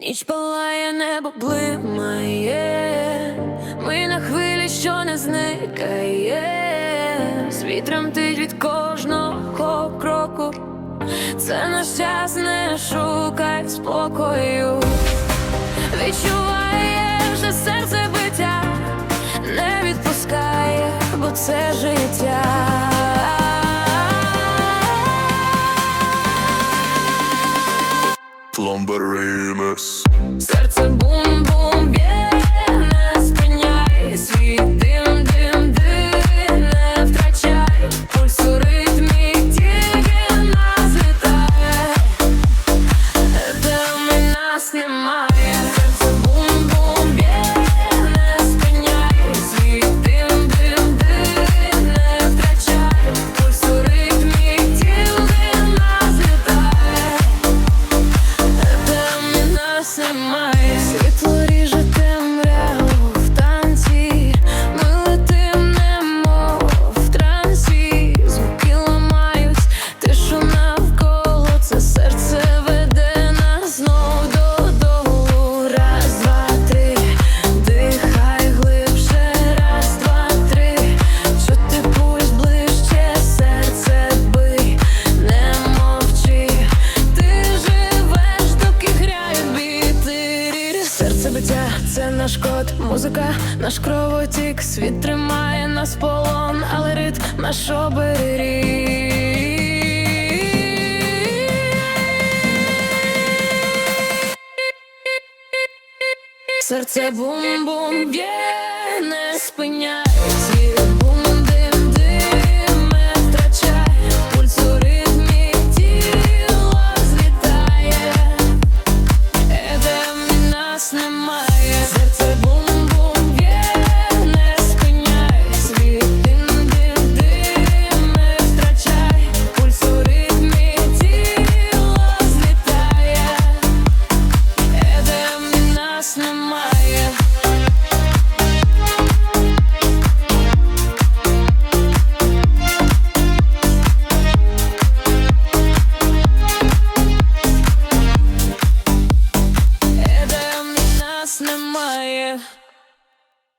Ніч палає, небо блимає, ми на хвилі, що не зникає, з вітром тить від кожного кроку. Це наш час, не шукай спокою. Відчуває Remix. Серце бум-бум б'є, биття, це наш код, музика, наш кровотік Світ тримає нас полон, але ритм наш оберіг. Серце бум-бум б'є, не спиняється